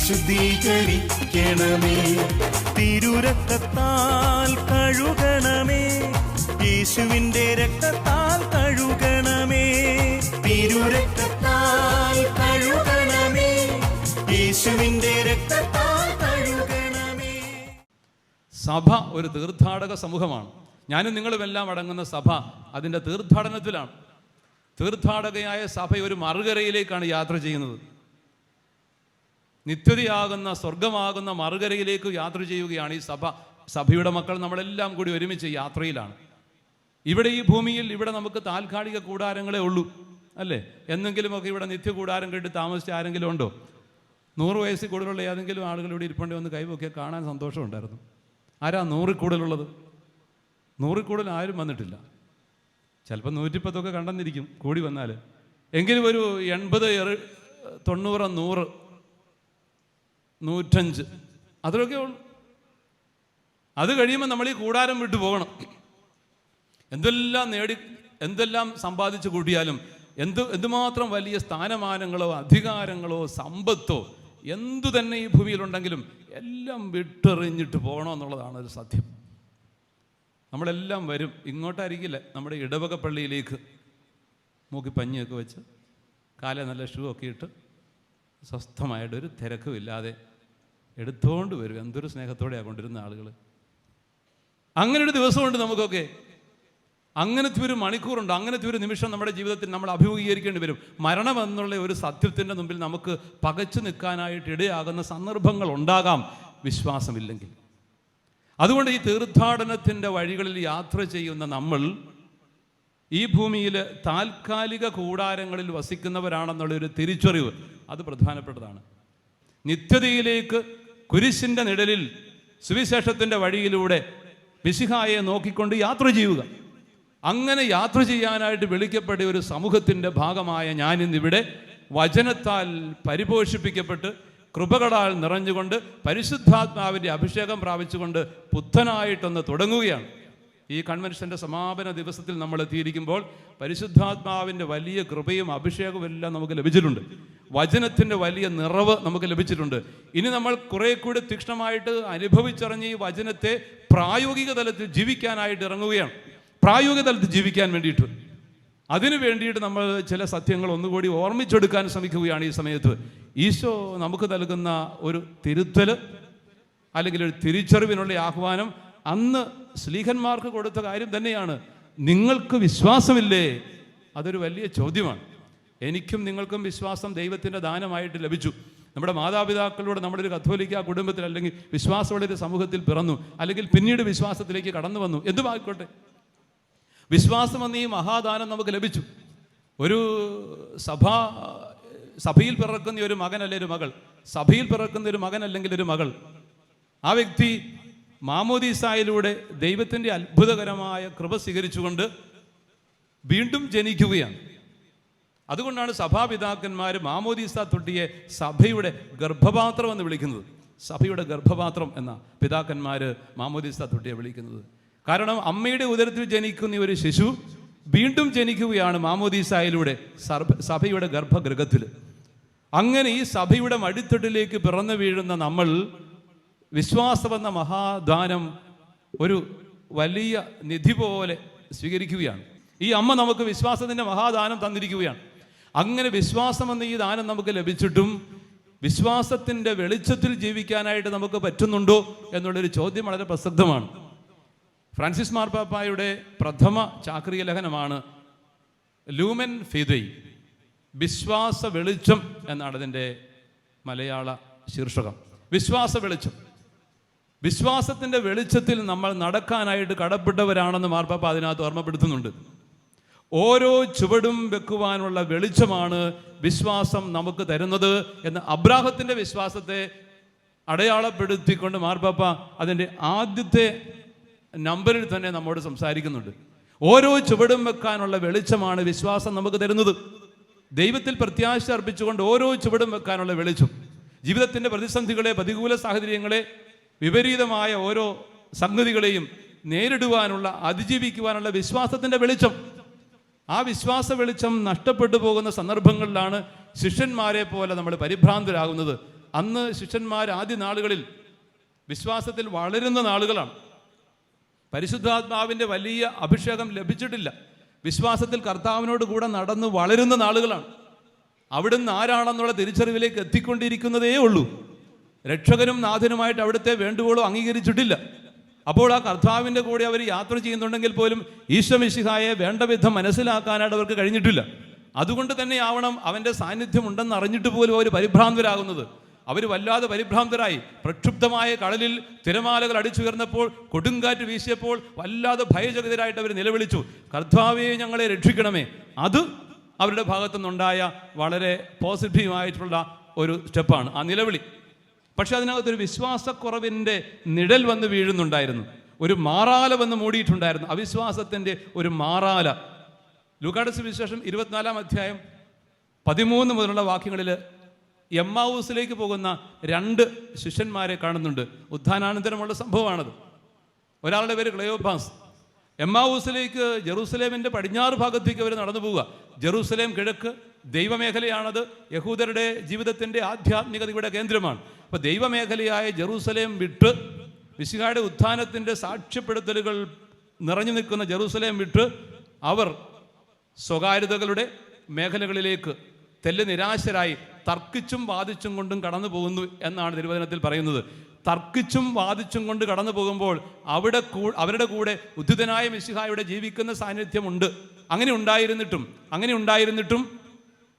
വിശുദ്ധീകരിക്കണമേ തിരുരക്തത്താൽ കഴുകണമേ. യേശുവിന്റെ രക്തത്താൽ കഴുകണമേ. തിരുരക്തത്താൽ കഴുകണമേ. യേശുവിന്റെ രക്തത്താൽ കഴുകണമേ. സഭ ഒരു തീർത്ഥാടക സമൂഹമാണ്. ഞാനും നിങ്ങളുമെല്ലാം അടങ്ങുന്ന സഭ അതിന്റെ തീർത്ഥാടനത്തിലാണ്. തീർത്ഥാടകയായ സഭ ഒരു മറുകരയിലേക്കാണ് യാത്ര ചെയ്യുന്നത്. നിത്യതയാകുന്ന സ്വർഗമാകുന്ന മറുകരയിലേക്ക് യാത്ര ചെയ്യുകയാണ് ഈ സഭ. സഭയുടെ മക്കൾ നമ്മളെല്ലാം കൂടി ഒരുമിച്ച് യാത്രയിലാണ്. ഇവിടെ ഈ ഭൂമിയിൽ ഇവിടെ നമുക്ക് താൽക്കാലിക കൂടാരങ്ങളേ ഉള്ളൂ അല്ലേ? എന്തെങ്കിലുമൊക്കെ ഇവിടെ നിത്യ കൂടാരം കേട്ട് താമസിച്ച ആരെങ്കിലും ഉണ്ടോ? നൂറ് വയസ്സിൽ കൂടുതലുള്ള ഏതെങ്കിലും ആളുകൾ ഇവിടെ ഇരിപ്പുണ്ട് വന്ന് കൈവൊക്കെ കാണാൻ സന്തോഷമുണ്ടായിരുന്നു. ആരാ നൂറിൽ കൂടുതലുള്ളത്? നൂറിൽ കൂടുതൽ ആരും വന്നിട്ടില്ല. ചിലപ്പോൾ നൂറ്റിപ്പത്തൊക്കെ കണ്ടെന്നിരിക്കും കൂടി വന്നാൽ. എങ്കിലും ഒരു എൺപത് തൊണ്ണൂറ് നൂറ് നൂറ്റഞ്ച്. അത്രയൊക്കെ ഉള്ളൂ. അത് കഴിയുമ്പോൾ നമ്മൾ ഈ കൂടാരം വിട്ടു പോകണം. എന്തെല്ലാം നേടി എന്തെല്ലാം സമ്പാദിച്ചു കൂട്ടിയാലും എന്ത് എന്തുമാത്രം വലിയ സ്ഥാനമാനങ്ങളോ അധികാരങ്ങളോ സമ്പത്തോ എന്തു തന്നെ ഈ ഭൂമിയിലുണ്ടെങ്കിലും എല്ലാം വിട്ടെറിഞ്ഞിട്ട് പോകണമെന്നുള്ളതാണ് ഒരു സത്യം. നമ്മളെല്ലാം വരും. ഇങ്ങോട്ടായിരിക്കില്ല. നമ്മുടെ ഇടവക പള്ളിയിലേക്ക് മൂക്കി പഞ്ഞിയൊക്കെ വെച്ച് കാലേ നല്ല ഷൂ ഒക്കെ ഇട്ട് സ്വസ്ഥമായിട്ടൊരു തിരക്കും ഇല്ലാതെ എടുത്തോണ്ട് വരും. എന്തൊരു സ്നേഹത്തോടെയാണ് കൊണ്ടിരുന്ന ആളുകൾ അങ്ങനെ ഒരു ദിവസമുണ്ട് നമുക്കൊക്കെ. അങ്ങനത്തെ ഒരു മണിക്കൂറുണ്ട് അങ്ങനത്തെ ഒരു നിമിഷം നമ്മുടെ ജീവിതത്തിൽ നമ്മൾ അഭിമുഖീകരിക്കേണ്ടി വരും. മരണം എന്നുള്ള ഒരു സത്യത്തിന്റെ മുമ്പിൽ നമുക്ക് പകച്ചു നിൽക്കാനായിട്ട് ഇടയാകുന്ന സന്ദർഭങ്ങൾ ഉണ്ടാകാം. വിശ്വാസമില്ലെങ്കിൽ. അതുകൊണ്ട് ഈ തീർത്ഥാടനത്തിന്റെ വഴികളിൽ യാത്ര ചെയ്യുന്ന നമ്മൾ ഈ ഭൂമിയിൽ താൽക്കാലിക കൂടാരങ്ങളിൽ വസിക്കുന്നവരാണെന്നുള്ളൊരു തിരിച്ചറിവ് അത് പ്രധാനപ്പെട്ടതാണ്. നിത്യതയിലേക്ക് കുരിശിന്റെ നിഴലിൽ സുവിശേഷത്തിന്റെ വഴിയിലൂടെ പിശിഹായെ നോക്കിക്കൊണ്ട് യാത്ര ചെയ്യുക. അങ്ങനെ യാത്ര ചെയ്യാനായിട്ട് വിളിക്കപ്പെട്ട ഒരു സമൂഹത്തിന്റെ ഭാഗമായ ഞാനിന്നിവിടെ വചനത്താൽ പരിപോഷിപ്പിക്കപ്പെട്ട് കൃപകളാൽ നിറഞ്ഞുകൊണ്ട് പരിശുദ്ധാത്മാവിന്റെ അഭിഷേകം പ്രാപിച്ചുകൊണ്ട് പുത്തനായിട്ടൊന്ന് തുടങ്ങുകയാണ്. ഈ കൺവെൻഷന്റെ സമാപന ദിവസത്തിൽ നമ്മൾ എത്തിയിരിക്കുമ്പോൾ പരിശുദ്ധാത്മാവിന്റെ വലിയ കൃപയും അഭിഷേകവും എല്ലാം നമുക്ക് ലഭിച്ചിട്ടുണ്ട്. വചനത്തിന്റെ വലിയ നിറവ് നമുക്ക് ലഭിച്ചിട്ടുണ്ട്. ഇനി നമ്മൾ കുറെ കൂടി തീക്ഷ്ണമായിട്ട് അനുഭവിച്ചറിഞ്ഞ് ഈ വചനത്തെ പ്രായോഗിക തലത്തിൽ ജീവിക്കാനായിട്ട് ഇറങ്ങുകയാണ്. പ്രായോഗിക തലത്തിൽ ജീവിക്കാൻ വേണ്ടിയിട്ട്. അതിനു വേണ്ടിയിട്ട് നമ്മൾ ചില സത്യങ്ങൾ ഒന്നുകൂടി ഓർമ്മിച്ചെടുക്കാൻ ശ്രമിക്കുകയാണ് ഈ സമയത്ത്. ഈശോ നമുക്ക് നൽകുന്ന ഒരു തിരുത്തൽ അല്ലെങ്കിൽ ഒരു തിരിച്ചറിവിനുള്ള ആഹ്വാനം അന്ന് സ്ലീഹന്മാർക്ക് കൊടുത്ത കാര്യം തന്നെയാണ്. നിങ്ങൾക്ക് വിശ്വാസമില്ലേ? അതൊരു വലിയ ചോദ്യമാണ്. എനിക്കും നിങ്ങൾക്കും വിശ്വാസം ദൈവത്തിന്റെ ദാനമായിട്ട് ലഭിച്ചു. നമ്മുടെ മാതാപിതാക്കളോട് നമ്മളൊരു കത്തോലിക്ക കുടുംബത്തിൽ അല്ലെങ്കിൽ വിശ്വാസമുള്ള ഒരു സമൂഹത്തിൽ പിറന്നു. അല്ലെങ്കിൽ പിന്നീട് വിശ്വാസത്തിലേക്ക് കടന്നു വന്നു. എന്തുമായിക്കോട്ടെ? വിശ്വാസം എന്ന ഈ മഹാദാനം നമുക്ക് ലഭിച്ചു. ഒരു സഭ സഭയിൽ പിറക്കുന്ന ഒരു മകൻ അല്ലെങ്കിൽ ഒരു മകൾ? സഭയിൽ പിറക്കുന്ന ഒരു മകൻ അല്ലെങ്കിൽ ഒരു മകൾ? ആ വ്യക്തി മാമോദീസായിലൂടെ ദൈവത്തിന്റെ അത്ഭുതകരമായ കൃപ സ്വീകരിച്ചുകൊണ്ട് വീണ്ടും ജനിക്കുകയാണ്. അതുകൊണ്ടാണ് സഭാപിതാക്കന്മാർ മാമോദീസ തൊട്ടിയെ സഭയുടെ ഗർഭപാത്രം എന്ന് വിളിക്കുന്നത്. സഭയുടെ ഗർഭപാത്രം എന്ന പിതാക്കന്മാർ മാമോദീസ തൊട്ടിയെ വിളിക്കുന്നത്. കാരണം അമ്മയുടെ ഉദരത്തിൽ ജനിക്കുന്ന ഒരു ശിശു വീണ്ടും ജനിക്കുകയാണ് മാമോദീസായിലൂടെ സർഭ സഭയുടെ ഗർഭഗൃഹത്തിൽ അങ്ങനെ ഈ സഭയുടെ മടിത്തട്ടിലേക്ക് പിറന്നു വീഴുന്ന നമ്മൾ വിശ്വാസമെന്ന മഹാദാനം ഒരു വലിയ നിധി പോലെ സ്വീകരിക്കുകയാണ്. ഈ അമ്മ നമുക്ക് വിശ്വാസത്തിന്റെ മഹാദാനം തന്നിരിക്കുകയാണ്. അങ്ങനെ വിശ്വാസമെന്ന ഈ ദാനം നമുക്ക് ലഭിച്ചിട്ടും വിശ്വാസത്തിന്റെ വെളിച്ചത്തിൽ ജീവിക്കാനായിട്ട് നമുക്ക് പറ്റുന്നുണ്ടോ എന്നുള്ളൊരു ചോദ്യം വളരെ പ്രസക്തമാണ്. ഫ്രാൻസിസ് മാർപ്പാപ്പായുടെ പ്രഥമ ചാക്രിക ലഹനമാണ് ലൂമൻ ഫിദൈ വിശ്വാസ വെളിച്ചം എന്നാണ് അതിന്റെ മലയാള ശീർഷകം. വിശ്വാസ വെളിച്ചം. വിശ്വാസത്തിന്റെ വെളിച്ചത്തിൽ നമ്മൾ നടക്കാനായിട്ട് കടപ്പെട്ടവരാണെന്ന് മാർപ്പാപ്പ അതിനകത്ത് ഓർമ്മപ്പെടുത്തുന്നുണ്ട്. ഓരോ ചുവടും വെക്കുവാനുള്ള വെളിച്ചമാണ് വിശ്വാസം നമുക്ക് തരുന്നത് എന്ന് അബ്രാഹത്തിന്റെ വിശ്വാസത്തെ അടയാളപ്പെടുത്തിക്കൊണ്ട് മാർപ്പാപ്പ അതിന്റെ ആദ്യത്തെ നമ്പറിൽ തന്നെ നമ്മോട് സംസാരിക്കുന്നുണ്ട്. ഓരോ ചുവടും വെക്കാനുള്ള വെളിച്ചമാണ് വിശ്വാസം നമുക്ക് തരുന്നത്. ദൈവത്തിൽ പ്രത്യാശ അർപ്പിച്ചുകൊണ്ട് ഓരോ ചുവടും വെക്കാനുള്ള വെളിച്ചം. ജീവിതത്തിന്റെ പ്രതിസന്ധികളെ പ്രതികൂല സാഹചര്യങ്ങളെ വിപരീതമായ ഓരോ സംഗതികളെയും നേരിടുവാനുള്ള അതിജീവിക്കുവാനുള്ള വിശ്വാസത്തിന്റെ വെളിച്ചം. ആ വിശ്വാസ വെളിച്ചം നഷ്ടപ്പെട്ടു പോകുന്ന സന്ദർഭങ്ങളിലാണ് ശിഷ്യന്മാരെ പോലെ നമ്മൾ പരിഭ്രാന്തരാകുന്നത്. അന്ന് ശിഷ്യന്മാർ ആദ്യ നാളുകളിൽ വിശ്വാസത്തിൽ വളരുന്ന നാളുകളാണ്. പരിശുദ്ധാത്മാവിന്റെ വലിയ അഭിഷേകം ലഭിച്ചിട്ടില്ല. വിശ്വാസത്തിൽ കർത്താവിനോട് കൂടെ നടന്ന് വളരുന്ന നാളുകളാണ്. അവിടുന്ന് ആരാണെന്നുള്ള തിരിച്ചറിവിലേക്ക് എത്തിക്കൊണ്ടിരിക്കുന്നതേ ഉള്ളൂ. രക്ഷകനും നാഥനുമായിട്ട് അവിടുത്തെ വേണ്ടുവോളും അംഗീകരിച്ചിട്ടില്ല. അപ്പോൾ ആ കർത്താവിന്റെ കൂടെ അവർ യാത്ര ചെയ്യുന്നുണ്ടെങ്കിൽ പോലും ഈശ്വമിശിഹായെ വേണ്ട വിധം മനസ്സിലാക്കാനായിട്ട് അവർക്ക് കഴിഞ്ഞിട്ടില്ല. അതുകൊണ്ട് തന്നെ ആവണം അവന്റെ സാന്നിധ്യം ഉണ്ടെന്ന് അറിഞ്ഞിട്ട് പോലും അവർ പരിഭ്രാന്തരാകുന്നത്. അവർ വല്ലാതെ പരിഭ്രാന്തരായി. പ്രക്ഷുബ്ധമായ കടലിൽ തിരമാലകൾ അടിച്ചുയർന്നപ്പോൾ കൊടുങ്കാറ്റ് വീശിയപ്പോൾ വല്ലാതെ ഭയചകിതരായിട്ട് അവർ നിലവിളിച്ചു. കർത്താവെ ഞങ്ങളെ രക്ഷിക്കണമേ. അത് അവരുടെ ഭാഗത്തു നിന്നുണ്ടായ വളരെ പോസിറ്റീവായിട്ടുള്ള ഒരു സ്റ്റെപ്പാണ് ആ നിലവിളി. പക്ഷെ അതിനകത്തൊരു വിശ്വാസക്കുറവിന്റെ നിഴൽ വന്ന് വീഴുന്നുണ്ടായിരുന്നു. ഒരു മാറാല വന്ന് മൂടിയിട്ടുണ്ടായിരുന്നു. അവിശ്വാസത്തിന്റെ ഒരു മാറാല. ലൂക്കാട് വിശേഷം ഇരുപത്തിനാലാം അധ്യായം പതിമൂന്ന് മുതലുള്ള വാക്യങ്ങളിൽ എമ്മാവൂസിലേക്ക് പോകുന്ന രണ്ട് ശിഷ്യന്മാരെ കാണുന്നുണ്ട്. ഉത്ഥാനാനന്തരമുള്ള സംഭവമാണത്. ഒരാളുടെ പേര് ക്ലയോപാസ്. എമ്മാവൂസിലേക്ക് ജെറൂസലേമിന്റെ പടിഞ്ഞാറ് ഭാഗത്തേക്ക് അവർ നടന്നു പോവുക. ജെറൂസലേം കിഴക്ക് ദൈവമേഖലയാണത് യഹൂദരുടെ ജീവിതത്തിന്റെ ആധ്യാത്മികതയുടെ കേന്ദ്രമാണ്. അപ്പോൾ ദൈവമേഖലയായ ജെറൂസലേം വിട്ട് വിശുകായുടെ ഉത്ഥാനത്തിന്റെ സാക്ഷ്യപ്പെടുത്തലുകൾ നിറഞ്ഞു നിൽക്കുന്ന ജെറൂസലേം വിട്ട് അവർ സ്വകാര്യതകളുടെ മേഖലകളിലേക്ക് തെല്ല് നിരാശരായി തർക്കിച്ചും വാദിച്ചും കൊണ്ടും കടന്നു പോകുന്നു എന്നാണ് തിരുവചനത്തിൽ പറയുന്നത്. തർക്കിച്ചും വാദിച്ചും കൊണ്ട് കടന്നു പോകുമ്പോൾ അവിടെ കൂ അവരുടെ കൂടെ ഉദ്ധിതനായ മിശിഹായുടെ ജീവിക്കുന്ന സാന്നിധ്യമുണ്ട്. അങ്ങനെ ഉണ്ടായിരുന്നിട്ടും അങ്ങനെ ഉണ്ടായിരുന്നിട്ടും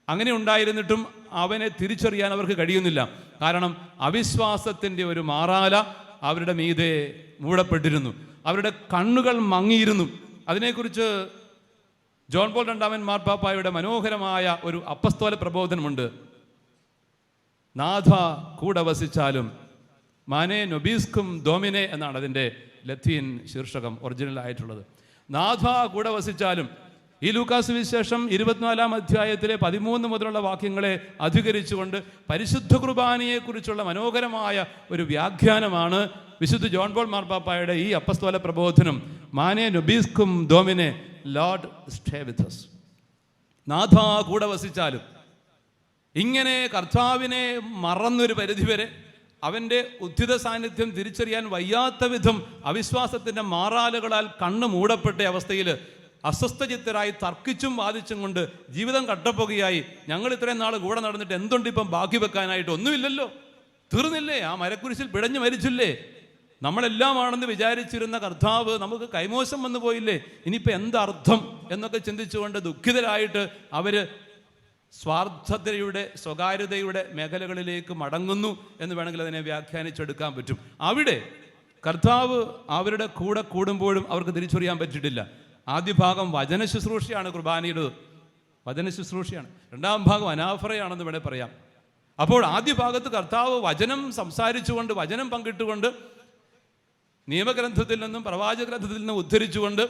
അങ്ങനെ ഉണ്ടായിരുന്നിട്ടും അവനെ തിരിച്ചറിയാൻ അവർക്ക് കഴിയുന്നില്ല. കാരണം അവിശ്വാസത്തിന്റെ ഒരു മാറാല അവരുടെ മീതെ മൂടപ്പെട്ടിരുന്നു. അവരുടെ കണ്ണുകൾ മങ്ങിയിരുന്നു. അതിനെക്കുറിച്ച് ജോൺ പോൾ രണ്ടാമൻ മാർപ്പാപ്പായുടെ മനോഹരമായ ഒരു അപ്പസ്തോല പ്രബോധനമുണ്ട്. നാഥ കൂടെ വസിച്ചാലും മാനെ നൊബീസ്കും ദോമിനെ എന്നാണ് അതിന്റെ ലത്തീൻ ശീർഷകം ഒറിജിനൽ ആയിട്ടുള്ളത്. നാഥ കൂടെ വസിച്ചാലും ഈ ലൂക്കാസ് വിശേഷം ഇരുപത്തിനാലാം അധ്യായത്തിലെ പതിമൂന്ന് മുതലുള്ള വാക്യങ്ങളെ അധികരിച്ചുകൊണ്ട് പരിശുദ്ധ കുർബാനയെക്കുറിച്ചുള്ള മനോഹരമായ ഒരു വ്യാഖ്യാനമാണ് വിശുദ്ധ ജോൺ പോൾ മാർപ്പാപ്പായുടെ ഈ അപ്പസ്തോല പ്രബോധനം. മാനെ നൊബീസ്കും ദോമിനെ ലോർഡ് സ്റ്റേ വിത്ത് us. നാഥ കൂടെ വസിച്ചാലും ഇങ്ങനെ കർത്താവിനെ മറന്നൊരു പരിധിവരെ അവന്റെ ഉദ്ധിത സാന്നിധ്യം തിരിച്ചറിയാൻ വയ്യാത്ത വിധം അവിശ്വാസത്തിന്റെ മാറാലുകളാൽ കണ്ണ് മൂടപ്പെട്ട അവസ്ഥയിൽ അസ്വസ്ഥചിത്തരായി തർക്കിച്ചും വാദിച്ചും കൊണ്ട് ജീവിതം കട്ടപ്പുകയായി ഞങ്ങൾ ഇത്രയും നാൾ കൂടെ നടന്നിട്ട് എന്തുണ്ട് ഇപ്പം ബാക്കി വെക്കാനായിട്ട് ഒന്നുമില്ലല്ലോ. തീർന്നില്ലേ? ആ മരക്കുരിശിൽ പിടഞ്ഞു മരിച്ചില്ലേ? നമ്മളെല്ലാമാണെന്ന് വിചാരിച്ചിരുന്ന കർത്താവ് നമുക്ക് കൈമോശം വന്നു പോയില്ലേ? ഇനിയിപ്പോൾ എന്തർത്ഥം എന്നൊക്കെ ചിന്തിച്ചുകൊണ്ട് ദുഃഖിതരായിട്ട് അവർ സ്വാർത്ഥതയുടെ സ്വകാര്യതയുടെ മേഖലകളിലേക്ക് മടങ്ങുന്നു എന്ന് വേണമെങ്കിൽ അതിനെ വ്യാഖ്യാനിച്ചെടുക്കാൻ പറ്റും. അവിടെ കർത്താവ് അവരുടെ കൂടെ കൂടുമ്പോഴും അവർക്ക് തിരിച്ചറിയാൻ പറ്റിയിട്ടില്ല. ആദ്യ ഭാഗം വചന ശുശ്രൂഷയാണ് കുർബാനയുടെ വചന ശുശ്രൂഷയാണ്. രണ്ടാം ഭാഗം അനാഫറയാണെന്ന് വേണേൽ പറയാം. അപ്പോൾ ആദ്യ ഭാഗത്ത് കർത്താവ് വചനം സംസാരിച്ചുകൊണ്ട് വചനം പങ്കിട്ടുകൊണ്ട് നിയമഗ്രന്ഥത്തിൽ നിന്നും പ്രവാചക ഗ്രന്ഥത്തിൽ നിന്നും ഉദ്ധരിച്ചുകൊണ്ട്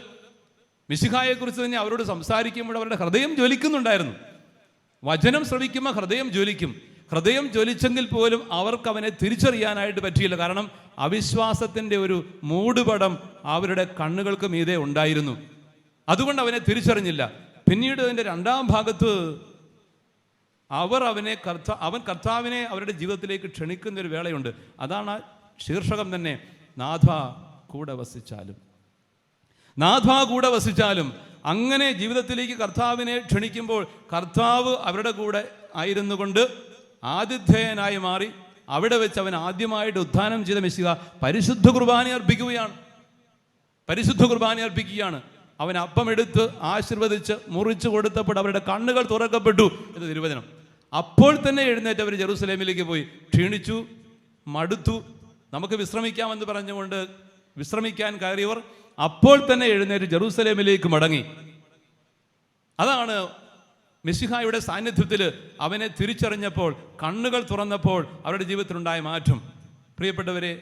മിശിഹായെക്കുറിച്ച് തന്നെ അവരോട് സംസാരിക്കുമ്പോൾ അവരുടെ ഹൃദയം ജ്വലിക്കുന്നുണ്ടായിരുന്നു. വചനം ശ്രവിക്കുമ്പോൾ ഹൃദയം ജ്വലിക്കും. ഹൃദയം ജ്വലിച്ചെങ്കിൽ പോലും അവർക്ക് അവനെ തിരിച്ചറിയാനായിട്ട് പറ്റിയില്ല. കാരണം അവിശ്വാസത്തിന്റെ ഒരു മൂടുപടം അവരുടെ കണ്ണുകൾക്ക് മീതെ ഉണ്ടായിരുന്നു. അതുകൊണ്ട് അവനെ തിരിച്ചറിഞ്ഞില്ല. പിന്നീട് അതിന്റെ രണ്ടാം ഭാഗത്ത് അവർ അവനെ കർത്ത അവൻ കർത്താവിനെ അവരുടെ ജീവിതത്തിലേക്ക് ക്ഷണിക്കുന്ന ഒരു വേളയുണ്ട്. അതാണ് ശീർഷകം തന്നെ. നാഥ കൂടെ വസിച്ചാലും. നാഥ കൂടെ വസിച്ചാലും അങ്ങനെ ജീവിതത്തിലേക്ക് കർത്താവിനെ ക്ഷണിക്കുമ്പോൾ കർത്താവ് അവരുടെ കൂടെ ആയിരുന്നു കൊണ്ട് ആതിഥേയനായി മാറി അവിടെ വെച്ച് അവൻ ആദ്യമായിട്ട് ഉദ്ധാനം ചെയ്ത മെസ്സിക പരിശുദ്ധ കുർബാന അർപ്പിക്കുകയാണ്. പരിശുദ്ധ കുർബാന അർപ്പിക്കുകയാണ്. അവൻ അപ്പം എടുത്ത് ആശീർവദിച്ച് മുറിച്ചു കൊടുത്തപ്പോൾ അവരുടെ കണ്ണുകൾ തുറക്കപ്പെട്ടു എന്ന് തിരുവചനം. അപ്പോൾ തന്നെ എഴുന്നേറ്റ് അവർ ജെറൂസലേമിലേക്ക് പോയി. ക്ഷീണിച്ചു മടുത്തു. നമുക്ക് വിശ്രമിക്കാമെന്ന് പറഞ്ഞുകൊണ്ട് വിശ്രമിക്കാൻ കയറിയവർ അപ്പോൾ തന്നെ എഴുന്നേറ്റ് ജെറൂസലേമിലേക്ക് മടങ്ങി. അതാണ് മിസ്സിഹായുടെ സാന്നിധ്യത്തിൽ അവനെ തിരിച്ചറിഞ്ഞപ്പോൾ കണ്ണുകൾ തുറന്നപ്പോൾ അവരുടെ ജീവിതത്തിലുണ്ടായ മാറ്റം. പ്രിയപ്പെട്ടവരെ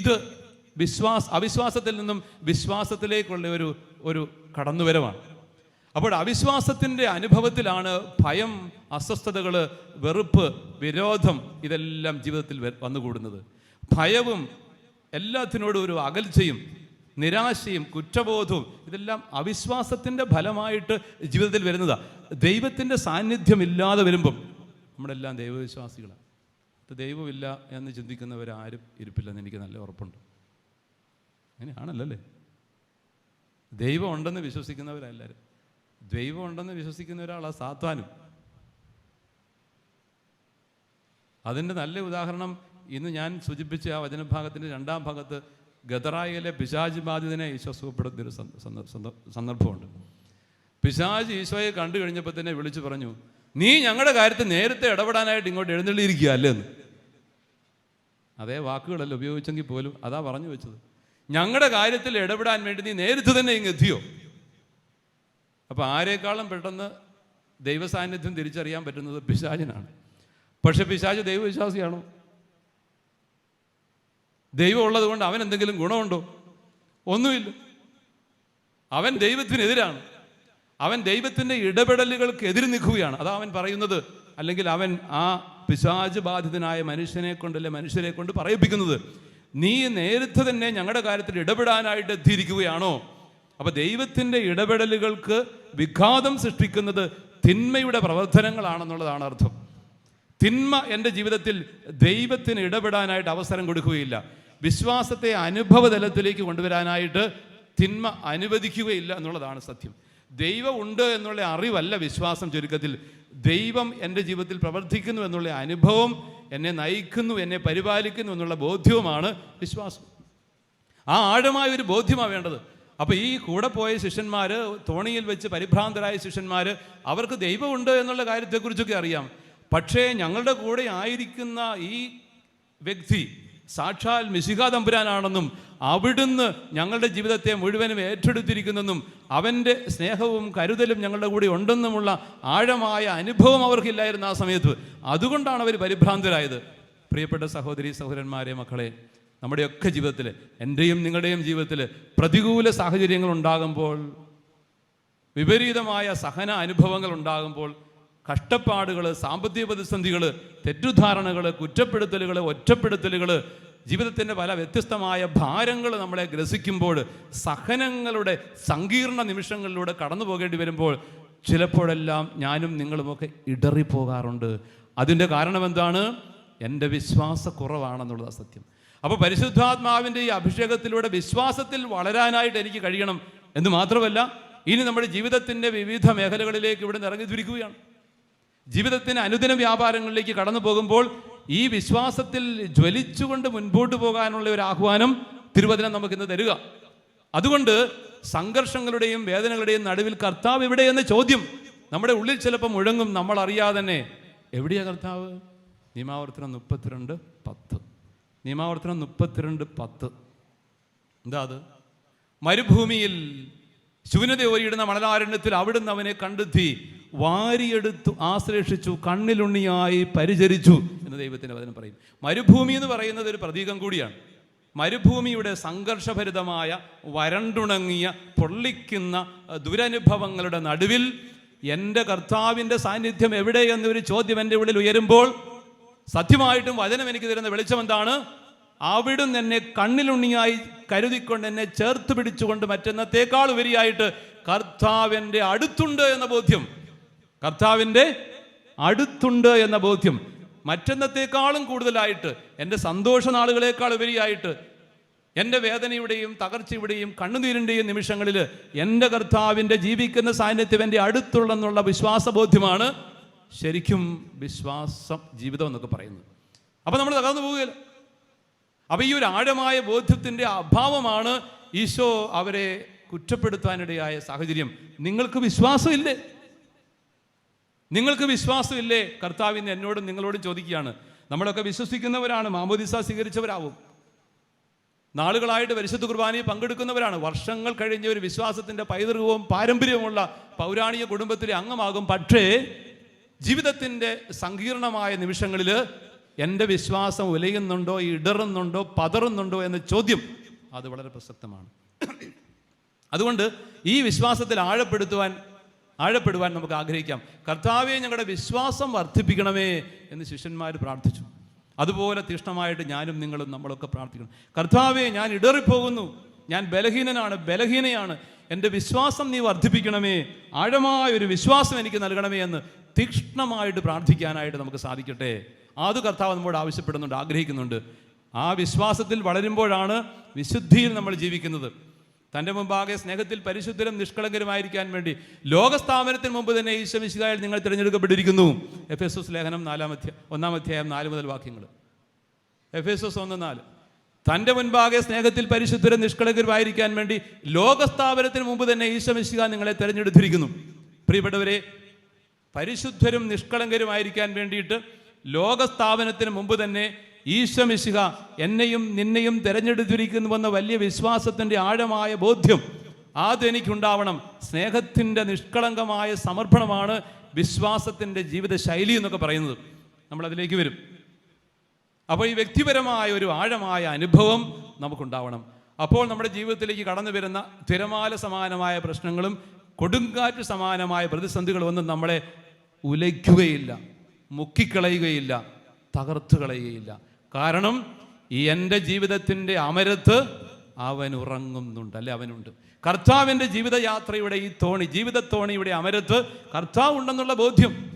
ഇത് വിശ്വാസ അവിശ്വാസത്തിൽ നിന്നും വിശ്വാസത്തിലേക്കുള്ള ഒരു ഒരു കടന്നുവരവാണ്. അപ്പോൾ അവിശ്വാസത്തിന്റെ അനുഭവത്തിലാണ് ഭയം അസ്വസ്ഥതകൾ വെറുപ്പ് വിരോധം ഇതെല്ലാം ജീവിതത്തിൽ വന്നുകൂടുന്നത്. ഭയവും എല്ലാത്തിനോടും ഒരു അകൽച്ചയും നിരാശയും കുറ്റബോധവും ഇതെല്ലാം അവിശ്വാസത്തിന്റെ ഫലമായിട്ട് ജീവിതത്തിൽ വരുന്നതാണ് ദൈവത്തിന്റെ സാന്നിധ്യമില്ലാതെ വരുമ്പം നമ്മളെല്ലാം ദൈവവിശ്വാസികളാണ് ദൈവമില്ല എന്ന് ചിന്തിക്കുന്നവരാരും ഇരിപ്പില്ലെന്ന് എനിക്ക് നല്ല ഉറപ്പുണ്ട്. അങ്ങനെയാണല്ലോ അല്ലേ ദൈവം ഉണ്ടെന്ന് വിശ്വസിക്കുന്നവരെല്ലാവരും ദൈവം ഉണ്ടെന്ന് വിശ്വസിക്കുന്ന ഒരാളാണ് സാത്വാനും അതിന്റെ നല്ല ഉദാഹരണം ഇന്ന് ഞാൻ സൂചിപ്പിച്ച ആ വചനഭാഗത്തിന്റെ രണ്ടാം ഭാഗത്ത് ഗദറായിലെ പിശാജ് ബാധിതനെ ഈശോ സുഖപ്പെടുത്തിയൊരു സന്ദ- സന്ദ- സന്ദ- സന്ദർഭമുണ്ട്. പിശാജ് ഈശോയെ കണ്ടു കഴിഞ്ഞപ്പോൾ തന്നെ വിളിച്ചു പറഞ്ഞു നീ ഞങ്ങളുടെ കാര്യത്തിൽ നേരത്തെ ഇടപെടാനായിട്ട് ഇങ്ങോട്ട് എഴുന്നള്ളിയിരിക്കുക അല്ലേ എന്ന്. അതേ വാക്കുകളല്ല ഉപയോഗിച്ചെങ്കിൽ പോലും അതാ പറഞ്ഞു വെച്ചത്. ഞങ്ങളുടെ കാര്യത്തിൽ ഇടപെടാൻ വേണ്ടി നീ നേരിട്ട് തന്നെ ഇങ്ങ് എത്തിയോ? അപ്പോൾ ആരെക്കാളും പെട്ടെന്ന് ദൈവസാന്നിധ്യം തിരിച്ചറിയാൻ പറ്റുന്നത് പിശാചിനാണ്. പക്ഷെ പിശാജ് ദൈവവിശ്വാസിയാണോ? ദൈവം ഉള്ളത് കൊണ്ട് അവൻ എന്തെങ്കിലും ഗുണമുണ്ടോ? ഒന്നുമില്ല. അവൻ ദൈവത്തിനെതിരാണ്. അവൻ ദൈവത്തിന്റെ ഇടപെടലുകൾക്ക് എതിര് നിൽക്കുകയാണ്. അതാ അവൻ പറയുന്നത്. അല്ലെങ്കിൽ അവൻ ആ പിശാജ് ബാധിതനായ മനുഷ്യനെ കൊണ്ടല്ലേ മനുഷ്യരെ കൊണ്ട് പറയിപ്പിക്കുന്നത്? നീ നേരത്തെ തന്നെ ഞങ്ങളുടെ കാര്യത്തിൽ ഇടപെടാനായിട്ട് എത്തിയിരിക്കുകയാണോ? അപ്പൊ ദൈവത്തിന്റെ ഇടപെടലുകൾക്ക് വിഘാതം സൃഷ്ടിക്കുന്നത് തിന്മയുടെ പ്രവർത്തനങ്ങളാണെന്നുള്ളതാണ് അർത്ഥം. തിന്മ എന്റെ ജീവിതത്തിൽ ദൈവത്തിന് ഇടപെടാനായിട്ട് അവസരം കൊടുക്കുകയില്ല. വിശ്വാസത്തെ അനുഭവതലത്തിലേക്ക് കൊണ്ടുവരാനായിട്ട് തിന്മ അനുവദിക്കുകയില്ല എന്നുള്ളതാണ് സത്യം. ദൈവം ഉണ്ട് എന്നുള്ള അറിവല്ല വിശ്വാസം ചുരുക്കത്തിൽ. ദൈവം എന്റെ ജീവിതത്തിൽ പ്രവർത്തിക്കുന്നു എന്നുള്ള അനുഭവം എന്നെ നയിക്കുന്നു എന്നെ പരിപാലിക്കുന്നു എന്നുള്ള ബോധ്യവുമാണ് വിശ്വാസം. ആ ആഴമായ ഒരു ബോധ്യമാണ് വേണ്ടത്. അപ്പോൾ ഈ കൂടെ പോയ ശിഷ്യന്മാർ തോണിയിൽ വെച്ച് പരിഭ്രാന്തരായ ശിഷ്യന്മാർ അവർക്ക് ദൈവമുണ്ട് എന്നുള്ള കാര്യത്തെക്കുറിച്ചൊക്കെ അറിയാം. പക്ഷേ ഞങ്ങളുടെ കൂടെ ആയിരിക്കുന്ന ഈ വ്യക്തി സാക്ഷാൽ മിശിക തമ്പുരാനാണെന്നും അവിടുന്ന് ഞങ്ങളുടെ ജീവിതത്തെ മുഴുവനും ഏറ്റെടുത്തിരിക്കുന്നെന്നും അവന്റെ സ്നേഹവും കരുതലും ഞങ്ങളുടെ കൂടെ ഉണ്ടെന്നുമുള്ള ആഴമായ അനുഭവം അവർക്കില്ലായിരുന്നു ആ സമയത്ത്. അതുകൊണ്ടാണ് അവർ പരിഭ്രാന്തരായത്. പ്രിയപ്പെട്ട സഹോദരി സഹോദരന്മാരെ മക്കളെ നമ്മുടെയൊക്കെ ജീവിതത്തിൽ എന്റെയും നിങ്ങളുടെയും ജീവിതത്തിൽ പ്രതികൂല സാഹചര്യങ്ങൾ ഉണ്ടാകുമ്പോൾ വിപരീതമായ സഹന അനുഭവങ്ങൾ ഉണ്ടാകുമ്പോൾ കഷ്ടപ്പാടുകൾ സാമ്പത്തിക പ്രതിസന്ധികൾ തെറ്റുദ്ധാരണകൾ കുറ്റപ്പെടുത്തലുകൾ ഒറ്റപ്പെടുത്തലുകൾ ജീവിതത്തിന്റെ പല വ്യത്യസ്തമായ ഭാരങ്ങൾ നമ്മളെ ഗ്രസിക്കുമ്പോൾ സഹനങ്ങളുടെ സങ്കീർണ നിമിഷങ്ങളിലൂടെ കടന്നു പോകേണ്ടി വരുമ്പോൾ ചിലപ്പോഴെല്ലാം ഞാനും നിങ്ങളുമൊക്കെ ഇടറിപ്പോകാറുണ്ട്. അതിന്റെ കാരണം എന്താണ് എന്റെ വിശ്വാസക്കുറവാണെന്നുള്ളത് സത്യം. അപ്പോൾ പരിശുദ്ധാത്മാവിന്റെ ഈ അഭിഷേകത്തിലൂടെ വിശ്വാസത്തിൽ വളരാനായിട്ട് എനിക്ക് കഴിയണം എന്ന് മാത്രമല്ല ഇനി നമ്മുടെ ജീവിതത്തിന്റെ വിവിധ മേഖലകളിലേക്ക് ഇവിടെ നിന്ന് ഇറങ്ങിത്തിരിക്കുകയാണ് ജീവിതത്തിന് അനുദിന വ്യാപാരങ്ങളിലേക്ക് കടന്നു പോകുമ്പോൾ ഈ വിശ്വാസത്തിൽ ജ്വലിച്ചുകൊണ്ട് മുൻപോട്ട് പോകാനുള്ള ഒരു ആഹ്വാനം തിരുവചനം നമുക്കിന്ന് തരിക. അതുകൊണ്ട് സംഘർഷങ്ങളുടെയും വേദനകളുടെയും നടുവിൽ കർത്താവ് എവിടെ എന്ന ചോദ്യം നമ്മുടെ ഉള്ളിൽ ചിലപ്പോൾ മുഴങ്ങും. നമ്മൾ അറിയാതെ തന്നെ എവിടെയാ കർത്താവ്? നിയമാവർത്തനം മുപ്പത്തിരണ്ട് പത്ത്. നിയമാവർത്തനം മുപ്പത്തിരണ്ട് പത്ത്. എന്താ അത്? മരുഭൂമിയിൽ ശൂന്യത ഓരിയിടുന്ന മണലാരണ്യത്തിൽ അവിടുന്ന് അവനെ കണ്ടെത്തി വാരിയെടുത്തു ആശ്ലേഷിച്ചു കണ്ണിലുണ്ണിയായി പരിചരിച്ചു എന്ന് ദൈവത്തിന്റെ വചനം പറയും. മരുഭൂമി എന്ന് പറയുന്നത് ഒരു പ്രതീകം കൂടിയാണ്. മരുഭൂമിയുടെ സംഘർഷഭരിതമായ വരണ്ടുണങ്ങിയ പൊള്ളിക്കുന്ന ദുരനുഭവങ്ങളുടെ നടുവിൽ എന്റെ കർത്താവിന്റെ സാന്നിധ്യം എവിടെ എന്നൊരു ചോദ്യം എന്റെ ഉള്ളിൽ ഉയരുമ്പോൾ സത്യമായിട്ടും വചനം എനിക്ക് തരുന്ന വെളിച്ചം എന്താണ്? അവിടുന്ന് എന്നെ കണ്ണിലുണ്ണിയായി കരുതിക്കൊണ്ട് എന്നെ ചേർത്ത് പിടിച്ചുകൊണ്ട് മറ്റെന്നത്തേക്കാൾ ഉപരിയായിട്ട് കർത്താവിന്റെ അടുത്തുണ്ട് എന്ന ബോധ്യം കർത്താവിന്റെ അടുത്തുണ്ട് എന്ന ബോധ്യം മറ്റെന്നത്തേക്കാളും കൂടുതലായിട്ട് എന്റെ സന്തോഷ നാളുകളേക്കാൾ ഉപരിയായിട്ട് എന്റെ വേദനയുടെയും തകർച്ചയുടെയും കണ്ണുനീരിന്റെയും നിമിഷങ്ങളിൽ എന്റെ കർത്താവിന്റെ ജീവിക്കുന്ന സാന്നിധ്യം എന്റെ അടുത്തുള്ളെന്നുള്ള വിശ്വാസബോധ്യമാണ് ശരിക്കും വിശ്വാസം ജീവിതം എന്നൊക്കെ പറയുന്നത്. അപ്പം നമ്മൾ തകർന്നു പോവുകയില്ല? അപ്പം ഈ ഒരു ആഴമായ ബോധ്യത്തിന്റെ അഭാവമാണ് ഈശോ അവരെ കുറ്റപ്പെടുത്താനിടയായ സാഹചര്യം. നിങ്ങൾക്ക് വിശ്വാസമില്ലേ? നിങ്ങൾക്ക് വിശ്വാസമില്ലേ? കർത്താവിന് എന്നോടും നിങ്ങളോടും ചോദിക്കുകയാണ്. നമ്മളൊക്കെ വിശ്വസിക്കുന്നവരാണ് മാമോദിസ സ്വീകരിച്ചവരാവും. നാളുകളായിട്ട് പരിശുദ്ധ കുർബാനയിൽ പങ്കെടുക്കുന്നവരാണ്. വർഷങ്ങൾ കഴിഞ്ഞ ഒരു വിശ്വാസത്തിന്റെ പൈതൃകവും പാരമ്പര്യവുമുള്ള പൗരാണിക കുടുംബത്തിലെ അംഗമാകും. പക്ഷേ ജീവിതത്തിന്റെ സങ്കീർണമായ നിമിഷങ്ങളിൽ എന്റെ വിശ്വാസം ഉലയുന്നുണ്ടോ ഇടറുന്നുണ്ടോ പതറുന്നുണ്ടോ എന്ന ചോദ്യം അത് വളരെ പ്രസക്തമാണ്. അതുകൊണ്ട് ഈ വിശ്വാസത്തിൽ ആഴപ്പെടുത്തുവാൻ ആഴപ്പെടുവാൻ നമുക്ക് ആഗ്രഹിക്കാം. കർത്താവെ ഞങ്ങളുടെ വിശ്വാസം വർദ്ധിപ്പിക്കണമേ എന്ന് ശിഷ്യന്മാർ പ്രാർത്ഥിച്ചു. അതുപോലെ തീഷ്ണമായിട്ട് ഞാനും നിങ്ങളും നമ്മളൊക്കെ പ്രാർത്ഥിക്കണം. കർത്താവെ ഞാൻ ഇടറിപ്പോകുന്നു. ഞാൻ ബലഹീനനാണ് ബലഹീനയാണ്. എന്റെ വിശ്വാസം നീ വർദ്ധിപ്പിക്കണമേ. ആഴമായ ഒരു വിശ്വാസം എനിക്ക് നൽകണമേ എന്ന് തീക്ഷ്ണമായിട്ട് പ്രാർത്ഥിക്കാനായിട്ട് നമുക്ക് സാധിക്കട്ടെ. അത് കർത്താവ് നമ്മോട് ആവശ്യപ്പെടുന്നുണ്ട് ആഗ്രഹിക്കുന്നുണ്ട്. ആ വിശ്വാസത്തിൽ വളരുമ്പോഴാണ് വിശുദ്ധിയിൽ നമ്മൾ ജീവിക്കുന്നത്. തന്റെ മുമ്പാകെ സ്നേഹത്തിൽ പരിശുദ്ധരും നിഷ്കളങ്കരുമായിരിക്കാൻ വേണ്ടി ലോകസ്ഥാപനത്തിന് മുമ്പ് തന്നെ ഈശ്വമിശികായിൽ നിങ്ങൾ തിരഞ്ഞെടുക്കപ്പെട്ടിരിക്കുന്നു. എഫ് എസ് എസ് ലേഖനം നാലാമധ്യ ഒന്നാം അധ്യായം നാല് മുതൽ വാക്യങ്ങൾ. എഫ് എസ് എസ് ഒന്ന് നാല്. തന്റെ മുൻപാകെ സ്നേഹത്തിൽ പരിശുദ്ധരും നിഷ്കളങ്കരുമായിരിക്കാൻ വേണ്ടി ലോകസ്ഥാപനത്തിന് മുമ്പ് തന്നെ ഈശ്വമിശിക നിങ്ങളെ തിരഞ്ഞെടുത്തിരിക്കുന്നു. പ്രിയപ്പെട്ടവരെ പരിശുദ്ധരും നിഷ്കളങ്കരുമായിരിക്കാൻ വേണ്ടിയിട്ട് ലോകസ്ഥാപനത്തിന് മുമ്പ് തന്നെ ഈശ്വമിശിക എന്നെയും നിന്നെയും തിരഞ്ഞെടുത്തിരിക്കുന്നുവെന്ന വലിയ വിശ്വാസത്തിന്റെ ആഴമായ ബോധ്യം അതെനിക്കുണ്ടാവണം സ്നേഹത്തിന്റെ നിഷ്കളങ്കമായ സമർപ്പണമാണ് വിശ്വാസത്തിന്റെ ജീവിത ശൈലി എന്നൊക്കെ പറയുന്നത്. നമ്മളതിലേക്ക് വരും. അപ്പോൾ ഈ വ്യക്തിപരമായ ഒരു ആഴമായ അനുഭവം നമുക്കുണ്ടാവണം. അപ്പോൾ നമ്മുടെ ജീവിതത്തിലേക്ക് കടന്നു വരുന്ന തിരമാല സമാനമായ പ്രശ്നങ്ങളും കൊടുങ്കാറ്റ് സമാനമായ പ്രതിസന്ധികളും ഒന്നും നമ്മളെ ഉലയ്ക്കുകയില്ല മുക്കിക്കളയുകയില്ല തകർത്തു കളയുകയില്ല കാരണം ഈ എന്റെ ജീവിതത്തിന്റെ അമരത്ത് അവൻ ഉറങ്ങുന്നുണ്ട് അല്ലെ? അവനുണ്ട്. കർത്താവിന്റെ ജീവിതയാത്രയുടെ ഈ തോണി ജീവിതത്തോണിയുടെ അമരത്ത് കർത്താവ് ഉണ്ടെന്നുള്ള ബോധ്യം.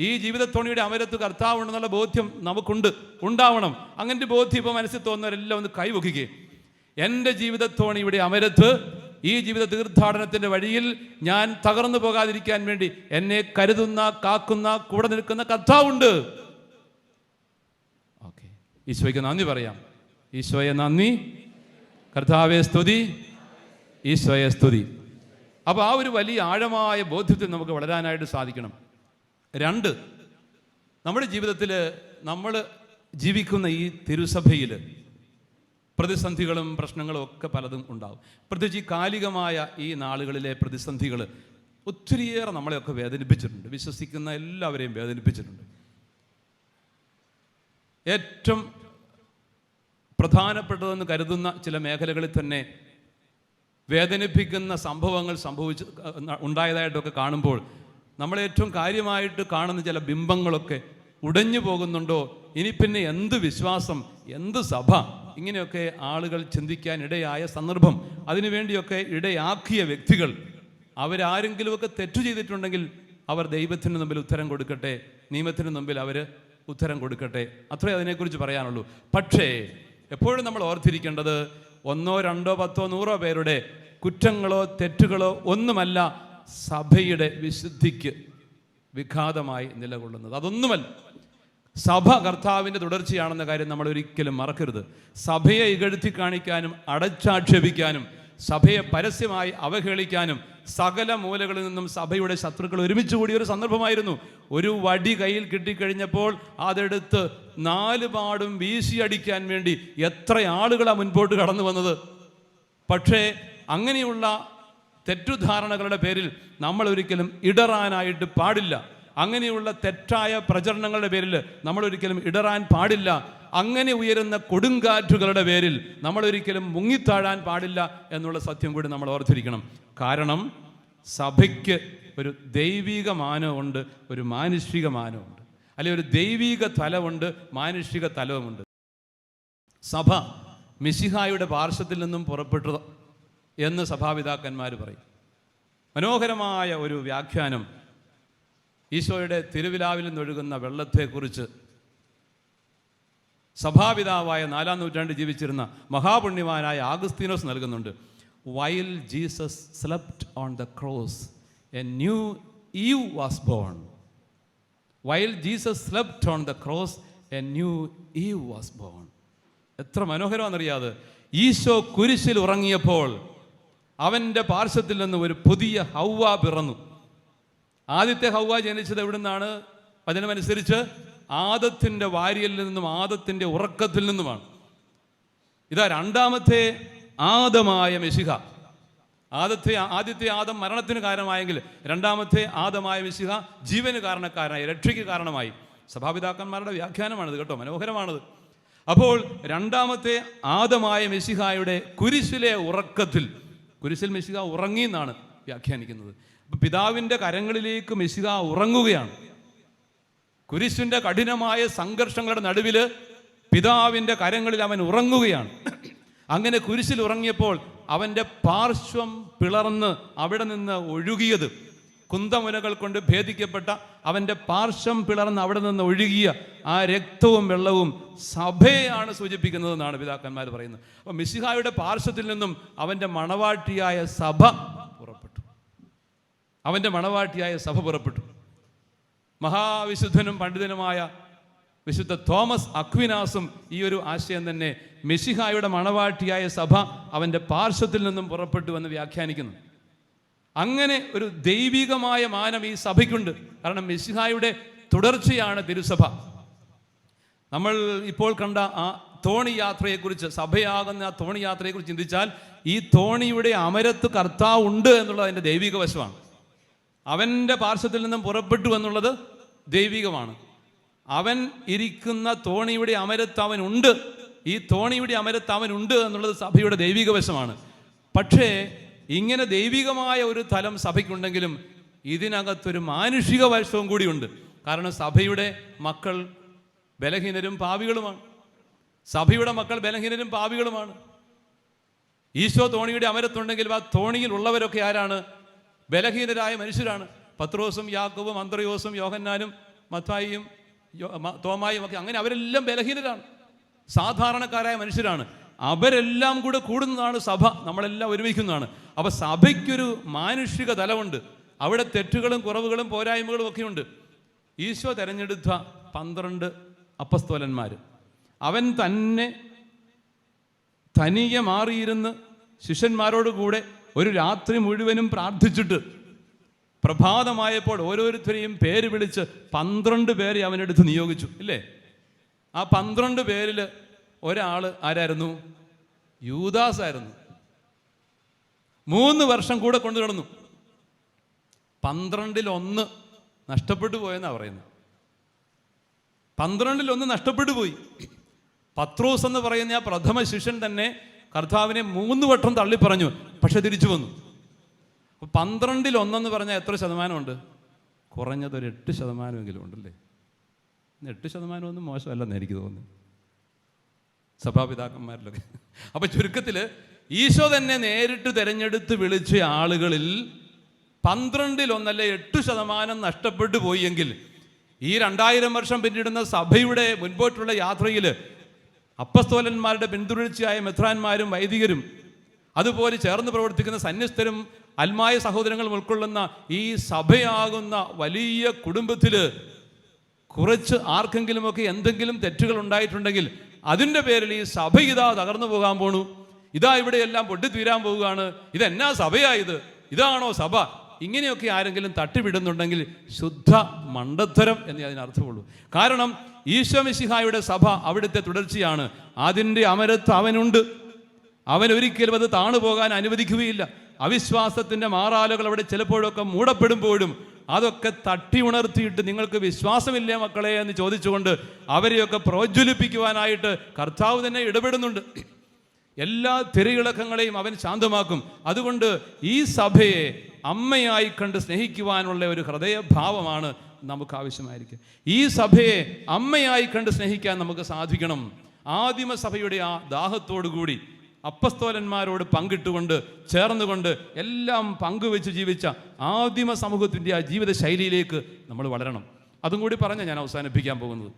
ഈ ജീവിതത്തോണിയുടെ അമരത്ത് കർത്താവ് ഉണ്ടെന്നുള്ള ബോധ്യം നമുക്കുണ്ട് ഉണ്ടാവണം. അങ്ങനെ ബോധ്യം ഇപ്പോൾ മനസ്സിൽ തോന്നുന്നവരെല്ലാം ഒന്ന് കൈവക്കുക എന്റെ ജീവിതത്തോണിയുടെ അമരത്ത് ഈ ജീവിത തീർത്ഥാടനത്തിന്റെ വഴിയിൽ ഞാൻ തകർന്നു പോകാതിരിക്കാൻ വേണ്ടി എന്നെ കരുതുന്ന കാക്കുന്ന കൂടെ നിൽക്കുന്ന കർത്താവുണ്ട്. ഈശോയ്ക്ക് നന്ദി പറയാം. ഈശോയെ നന്ദി. കർത്താവെ സ്തുതി. ഈശോയെ സ്തുതി. അപ്പോൾ ആ ഒരു വലിയ ആഴമായ ബോധ്യത്തിൽ നമുക്ക് വളരാനായിട്ട് സാധിക്കണം. രണ്ട് നമ്മുടെ ജീവിതത്തിൽ നമ്മൾ ജീവിക്കുന്ന ഈ തിരുസഭയിൽ പ്രതിസന്ധികളും പ്രശ്നങ്ങളും ഒക്കെ പലതും ഉണ്ടാവും. പ്രത്യേകിച്ച് ഈ കാലികമായ ഈ നാളുകളിലെ പ്രതിസന്ധികൾ ഒത്തിരിയേറെ നമ്മളെയൊക്കെ വേദനിപ്പിച്ചിട്ടുണ്ട്. വിശ്വസിക്കുന്ന എല്ലാവരെയും വേദനിപ്പിച്ചിട്ടുണ്ട്. ഏറ്റവും പ്രധാനപ്പെട്ടതെന്ന് കരുതുന്ന ചില മേഖലകളിൽ തന്നെ വേദനിപ്പിക്കുന്ന സംഭവങ്ങൾ സംഭവിച്ച് ഉണ്ടായതായിട്ടൊക്കെ കാണുമ്പോൾ നമ്മൾ ഏറ്റവും കാര്യമായിട്ട് കാണുന്ന ചില ബിംബങ്ങളൊക്കെ ഉടഞ്ഞു പോകുന്നുണ്ടോ? ഇനി പിന്നെ എന്ത് വിശ്വാസം എന്ത് സഭ? ഇങ്ങനെയൊക്കെ ആളുകൾ ചിന്തിക്കാൻ ഇടയായ സന്ദർഭം. അതിനുവേണ്ടിയൊക്കെ ഇടയാക്കിയ വ്യക്തികൾ അവരാരെങ്കിലുമൊക്കെ തെറ്റു ചെയ്തിട്ടുണ്ടെങ്കിൽ അവർ ദൈവത്തിന് മുമ്പിൽ ഉത്തരം കൊടുക്കട്ടെ. നിയമത്തിന് മുമ്പിൽ അവർ ഉത്തരം കൊടുക്കട്ടെ. അത്രേ അതിനെക്കുറിച്ച് പറയാനുള്ളൂ. പക്ഷേ എപ്പോഴും നമ്മൾ ഓർത്തിരിക്കേണ്ടത് ഒന്നോ രണ്ടോ പത്തോ നൂറോ പേരുടെ കുറ്റങ്ങളോ തെറ്റുകളോ ഒന്നുമല്ല സഭയുടെ വിശുദ്ധിക്ക് വിഘാതമായി നിലകൊള്ളുന്നത്. അതൊന്നുമല്ല. സഭ കർത്താവിന്റെ തുടർച്ചയാണെന്ന കാര്യം നമ്മൾ ഒരിക്കലും മറക്കരുത്. സഭയെ ഇകഴ്ത്തി കാണിക്കാനും അടച്ചാക്ഷേപിക്കാനും സഭയെ പരസ്യമായി അവഹേളിക്കാനും സകല മൂലകളിൽ നിന്നും സഭയുടെ ശത്രുക്കൾ ഒരുമിച്ച് കൂടിയ ഒരു സന്ദർഭമായിരുന്നു. ഒരു വടി കയ്യിൽ കിട്ടിക്കഴിഞ്ഞപ്പോൾ അതെടുത്ത് നാല് പാടും വീശി അടിക്കാൻ വേണ്ടി എത്ര ആളുകളാണ് മുൻപോട്ട് കടന്നു വന്നത്. പക്ഷേ അങ്ങനെയുള്ള തെറ്റുധാരണകളുടെ പേരിൽ നമ്മൾ ഒരിക്കലും ഇടറാനായിട്ട് പാടില്ല. അങ്ങനെയുള്ള തെറ്റായ പ്രചരണങ്ങളുടെ പേരിൽ നമ്മൾ ഒരിക്കലും ഇടറാൻ പാടില്ല. അങ്ങനെ ഉയരുന്ന കൊടുങ്കാറ്റുകളുടെ പേരിൽ നമ്മൾ ഒരിക്കലും മുങ്ങിത്താഴാൻ പാടില്ല എന്നുള്ള സത്യം കൂടി നമ്മൾ ഓർത്തിരിക്കണം. കാരണം സഭയ്ക്ക് ഒരു ദൈവിക മാനമുണ്ട് ഒരു മാനുഷിക മാനമുണ്ട് അല്ലെ ഒരു ദൈവിക തലമുണ്ട് മാനുഷിക തലവുമുണ്ട്. സഭ മിശിഹായുടെ പാർശ്വത്തിൽ നിന്നും പുറപ്പെട്ടത് എന്ന് സഭാപിതാക്കന്മാർ പറയും. മനോഹരമായ ഒരു വ്യാഖ്യാനം ഈശോയുടെ തിരുവിലാവിൽ നിന്നൊഴുകുന്ന വെള്ളത്തെക്കുറിച്ച് സഭാപിതാവായ നാലാം നൂറ്റാണ്ട് ജീവിച്ചിരുന്ന മഹാപുണ്യവാനായ ആഗസ്തീനോസ് നൽകുന്നുണ്ട്. While Jesus slept on the cross a new you was born while Jesus slept on the cross a new you was born എത്ര മനോഹരമാണെന്നറിയാതെ ഈശോ കുരിശിൽ ഉറങ്ങിയപ്പോൾ അവന്റെ പാർശ്വത്തിൽ നിന്ന് ഒരു പുതിയ ഹൗവ പിറന്നു. ആദ്യത്തെ ഹൗവ ജനിച്ചത് എവിടുന്നാണ്? വചനമനുസരിച്ച് ആദത്തിന്റെ വാര്യയിൽ നിന്നും ആദത്തിന്റെ ഉറക്കത്തിൽ നിന്നുമാണ്. ഇതാ രണ്ടാമത്തെ ആദമായ മെസിഹ ആദത്തെ ആദ്യത്തെ ആദം മരണത്തിന് കാരണമായെങ്കിൽ രണ്ടാമത്തെ ആദമായ മിശിഹ ജീവന് കാരണക്കാരനായി രക്ഷയ്ക്ക് കാരണമായി. സഭാപിതാക്കന്മാരുടെ വ്യാഖ്യാനമാണിത് കേട്ടോ മനോഹരമാണത്. അപ്പോൾ രണ്ടാമത്തെ ആദമായ മെസ്സിഹായുടെ കുരിശിലെ ഉറക്കത്തിൽ കുരിശിൽ മെസ്സിഹ ഉറങ്ങി എന്നാണ് വ്യാഖ്യാനിക്കുന്നത്. പിതാവിന്റെ കരങ്ങളിലേക്ക് മെസ്സിഹ ഉറങ്ങുകയാണ്. കുരിശിന്റെ കഠിനമായ സംഘർഷങ്ങളുടെ നടുവിൽ പിതാവിന്റെ കരങ്ങളിൽ അവൻ ഉറങ്ങുകയാണ്. അങ്ങനെ കുരിശിൽ ഉറങ്ങിയപ്പോൾ അവന്റെ പാർശ്വം പിളർന്ന് അവിടെ നിന്ന് ഒഴുകിയത്. കുന്തമുനകൾ കൊണ്ട് ഭേദിക്കപ്പെട്ട അവന്റെ പാർശ്വം പിളർന്ന് അവിടെ നിന്ന് ഒഴുകിയ ആ രക്തവും വെള്ളവും സഭയാണ് സൂചിപ്പിക്കുന്നതെന്നാണ് പിതാക്കന്മാർ പറയുന്നത്. അപ്പോൾ മിശിഹായുടെ പാർശ്വത്തിൽ നിന്നും അവന്റെ മണവാട്ടിയായ സഭ അവന്റെ മണവാട്ടിയായ സഭ പുറപ്പെട്ടു. മഹാവിശുദ്ധനും പണ്ഡിതനുമായ വിശുദ്ധ തോമസ് അക്വിനാസും ഈ ഒരു ആശയം തന്നെ മെസ്സിഹായുടെ മണവാട്ടിയായ സഭ അവന്റെ പാർശ്വത്തിൽ നിന്നും പുറപ്പെട്ടു എന്ന് വ്യാഖ്യാനിക്കുന്നു. അങ്ങനെ ഒരു ദൈവികമായ മാനം ഈ സഭയ്ക്കുണ്ട്. കാരണം മെസ്സിഹായുടെ തുടർച്ചയാണ് തിരുസഭ. നമ്മൾ ഇപ്പോൾ കണ്ട ആ തോണി യാത്രയെക്കുറിച്ച് സഭയാകുന്ന ആ തോണി യാത്രയെക്കുറിച്ച് ചിന്തിച്ചാൽ ഈ തോണിയുടെ അമരത്ത് കർത്താവ് ഉണ്ട് എന്നുള്ളത് അതിന്റെ ദൈവിക വശമാണ്. അവന്റെ പാർശ്വത്തിൽ നിന്നും പുറപ്പെട്ടു എന്നുള്ളത് ദൈവികമാണ്. അവൻ ഇരിക്കുന്ന തോണിയുടെ അമരത്ത് അവനുണ്ട്. ഈ തോണിയുടെ അമരത്ത് അവനുണ്ട് എന്നുള്ളത് സഭയുടെ ദൈവിക വശമാണ്. പക്ഷേ ഇങ്ങനെ ദൈവികമായ ഒരു തലം സഭയ്ക്കുണ്ടെങ്കിലും ഇതിനകത്തൊരു മാനുഷിക വശവും കൂടിയുണ്ട്. കാരണം സഭയുടെ മക്കൾ ബലഹീനരും പാവികളുമാണ്. സഭയുടെ മക്കൾ ബലഹീനരും പാവികളുമാണ്. ഈശോ തോണിയുടെ അമരത്തുണ്ടെങ്കിൽ ആ തോണിയിൽ ഉള്ളവരൊക്കെ ആരാണ്? ബലഹീനരായ മനുഷ്യരാണ്. പത്രോസും യാക്കോബും അന്ത്രയോസും യോഹന്നാനും മത്തായിയും തോമായും ഒക്കെ. അങ്ങനെ അവരെല്ലാം ബലഹീനരാണ്. സാധാരണക്കാരായ മനുഷ്യരാണ്. അവരെല്ലാം കൂടെ കൂടുന്നതാണ് സഭ. നമ്മളെല്ലാം ഒരുമിക്കുന്നതാണ്. അപ്പൊ സഭയ്ക്കൊരു മാനുഷിക തലമുണ്ട്. അവിടെ തെറ്റുകളും കുറവുകളും പോരായ്മകളും ഒക്കെ ഉണ്ട് ഈശോ തിരഞ്ഞെടുത്ത പന്ത്രണ്ട് അപ്പസ്തോലന്മാർ അവൻ തന്നെ തനിയെ മാറിയിരുന്ന് ശിഷ്യന്മാരോട് കൂടെ ഒരു രാത്രി മുഴുവനും പ്രാർത്ഥിച്ചിട്ട് പ്രഭാതമായപ്പോൾ ഓരോരുത്തരെയും പേര് വിളിച്ച് പന്ത്രണ്ട് പേരെ അവനെടുത്ത് നിയോഗിച്ചു ഇല്ലേ? ആ പന്ത്രണ്ട് പേരിൽ ഒരാൾ ആരായിരുന്നു? യൂദാസ് ആയിരുന്നു മൂന്ന് വർഷം കൂടെ കൊണ്ടു നടന്നു. പന്ത്രണ്ടിൽ ഒന്ന് നഷ്ടപ്പെട്ടു പോയെന്നാണ് പറയുന്നത്. പന്ത്രണ്ടിൽ ഒന്ന് നഷ്ടപ്പെട്ടു പോയി. പത്രോസ് എന്ന് പറയുന്ന ആ പ്രഥമ ശിഷ്യൻ തന്നെ കർത്താവിനെ മൂന്ന് വട്ടം തള്ളിപ്പറഞ്ഞു പക്ഷെ തിരിച്ചു വന്നു. പന്ത്രണ്ടിൽ ഒന്നെന്ന് പറഞ്ഞാൽ എത്ര ശതമാനമുണ്ട്? കുറഞ്ഞത് ഒരു എട്ട് ശതമാനമെങ്കിലും ഉണ്ടല്ലേ? എട്ട് ശതമാനമൊന്നും മോശമല്ലെന്ന് എനിക്ക് തോന്നുന്നു സഭാപിതാക്കന്മാരിലൊക്കെ. അപ്പൊ ചുരുക്കത്തിൽ ഈശോ തന്നെ നേരിട്ട് തിരഞ്ഞെടുത്ത് വിളിച്ച ആളുകളിൽ പന്ത്രണ്ടിൽ ഒന്നല്ല എട്ട് ശതമാനം നഷ്ടപ്പെട്ടു പോയെങ്കിൽ ഈ രണ്ടായിരം വർഷം പിന്നിടുന്ന സഭയുടെ മുൻപോട്ടുള്ള യാത്രയിൽ അപ്പസ്തോലന്മാരുടെ പിന്തുടർച്ചയായ മെത്രാന്മാരും വൈദികരും അതുപോലെ ചേർന്ന് പ്രവർത്തിക്കുന്ന സന്യസ്തരും അൽമായ സഹോദരങ്ങളും ഉൾക്കൊള്ളുന്ന ഈ സഭയാകുന്ന വലിയ കുടുംബത്തിൽ കുറച്ച് ആർക്കെങ്കിലുമൊക്കെ എന്തെങ്കിലും തെറ്റുകൾ ഉണ്ടായിട്ടുണ്ടെങ്കിൽ അതിന്റെ പേരിൽ ഈ സഭ ഇതാ തകർന്നു പോകാൻ പോണു. ഇതാ ഇവിടെയെല്ലാം പൊട്ടിത്തീരാൻ പോവുകയാണ്. ഇതെന്നാ സഭയായത് ഇതാണോ സഭ? ഇങ്ങനെയൊക്കെ ആരെങ്കിലും തട്ടിവിടുന്നുണ്ടെങ്കിൽ ശുദ്ധ മണ്ടത്തരം എന്നേ അതിനർത്ഥമുള്ളൂ. കാരണം ഈശ്വമിശിഹായുടെ സഭ അവിടുത്തെ തുടർച്ചയാണ്. അതിന്റെ അമരത്ത് അവനുണ്ട്. അവൻ ഒരിക്കലും അത് താണു പോകാൻ അനുവദിക്കുകയില്ല. അവിശ്വാസത്തിന്റെ മാറാലുകൾ അവിടെ ചിലപ്പോഴൊക്കെ മൂടപ്പെടുമ്പോഴും അതൊക്കെ തട്ടി ഉണർത്തിയിട്ട് നിങ്ങൾക്ക് വിശ്വാസമില്ലേ മക്കളെ എന്ന് ചോദിച്ചുകൊണ്ട് അവരെയൊക്കെ പ്രോജ്വലിപ്പിക്കുവാനായിട്ട് കർത്താവ് തന്നെ ഇടപെടുന്നുണ്ട്. എല്ലാ തിരയിളക്കങ്ങളെയും അവൻ ശാന്തമാക്കും. അതുകൊണ്ട് ഈ സഭയെ അമ്മയായി കണ്ട് സ്നേഹിക്കുവാനുള്ള ഒരു ഹൃദയഭാവമാണ് നമുക്ക് ആവശ്യമായിരിക്കും ഈ സഭയെ അമ്മയായി കണ്ട് സ്നേഹിക്കാൻ നമുക്ക് സാധിക്കണം. ആദിമ സഭയുടെ ആ ദാഹത്തോടു കൂടി അപ്പസ്തോലന്മാരോട് പങ്കിട്ടുകൊണ്ട് ചേർന്നുകൊണ്ട് എല്ലാം പങ്കുവെച്ച് ജീവിച്ച ആദിമ സമൂഹത്തിന്റെ ആ ജീവിത ശൈലിയിലേക്ക് നമ്മൾ വളരണം. അതും കൂടി പറഞ്ഞാൽ ഞാൻ അവസാനിപ്പിക്കാൻ പോകുന്നത്.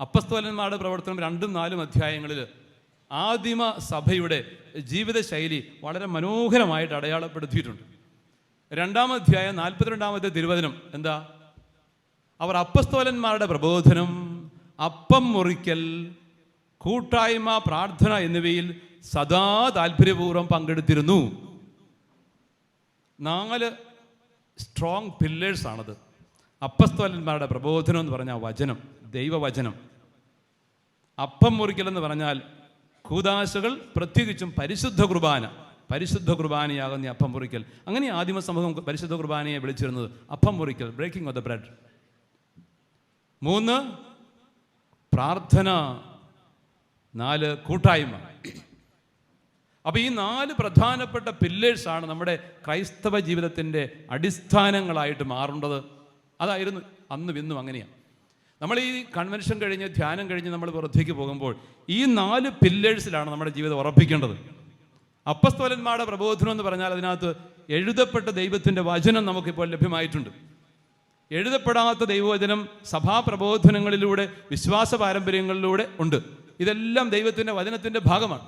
അപ്പസ്തോലന്മാരുടെ പ്രവർത്തനം രണ്ടും നാലും അധ്യായങ്ങളിൽ ആദിമ സഭയുടെ ജീവിതശൈലി വളരെ മനോഹരമായിട്ട് അടയാളപ്പെടുത്തിയിട്ടുണ്ട്. രണ്ടാം അധ്യായം നാൽപ്പത്തിരണ്ടാമത്തെ തിരുവചനം എന്താ? അവർ അപ്പസ്തോലന്മാരുടെ പ്രബോധനം അപ്പം മുറിക്കൽ കൂട്ടായ്മ പ്രാർത്ഥന എന്നിവയിൽ സദാ താല്പര്യപൂർവം പങ്കെടുത്തിരുന്നു. നാല് സ്ട്രോങ് പില്ലേഴ്സ് ആണത്. അപ്പസ്തോലന്മാരുടെ പ്രബോധനം എന്ന് പറഞ്ഞാൽ വചനം ദൈവവചനം. അപ്പം മുറിക്കൽ എന്ന് പറഞ്ഞാൽ കൂതാശകൾ പ്രത്യേകിച്ചും പരിശുദ്ധ കുർബാന പരിശുദ്ധ കുർബാനയാകുന്ന അപ്പം മുറിക്കൽ. അങ്ങനെ ആദിമ സമൂഹം പരിശുദ്ധ കുർബാനയെ വിളിച്ചിരുന്നത് അപ്പം മുറിക്കൽ ബ്രേക്കിംഗ് ഓഫ് ദ ബ്രെഡ് മൂന്ന് പ്രാർത്ഥന. നാല് കൂട്ടായ്മ. അപ്പോൾ ഈ നാല് പ്രധാനപ്പെട്ട പില്ലേഴ്സാണ് നമ്മുടെ ക്രൈസ്തവ ജീവിതത്തിന്റെ അടിസ്ഥാനങ്ങളായിട്ട് മാറേണ്ടത്. അതായിരുന്നു അന്നും ഇന്നും അങ്ങനെയാണ്. നമ്മൾ ഈ കൺവെൻഷൻ കഴിഞ്ഞ് ധ്യാനം കഴിഞ്ഞ് നമ്മൾ പുറത്തേക്ക് പോകുമ്പോൾ ഈ നാല് പില്ലേഴ്സിലാണ് നമ്മുടെ ജീവിതം ഉറപ്പിക്കേണ്ടത്. അപ്പസ്തോലന്മാരുടെ പ്രബോധനം എന്ന് പറഞ്ഞാൽ അതിനകത്ത് എഴുതപ്പെട്ട ദൈവത്തിന്റെ വചനം നമുക്കിപ്പോൾ ലഭ്യമായിട്ടുണ്ട്. എഴുതപ്പെടാത്ത ദൈവവചനം സഭാപ്രബോധനങ്ങളിലൂടെ വിശ്വാസ പാരമ്പര്യങ്ങളിലൂടെ ഉണ്ട്. ഇതെല്ലാം ദൈവത്തിന്റെ വചനത്തിന്റെ ഭാഗമാണ്.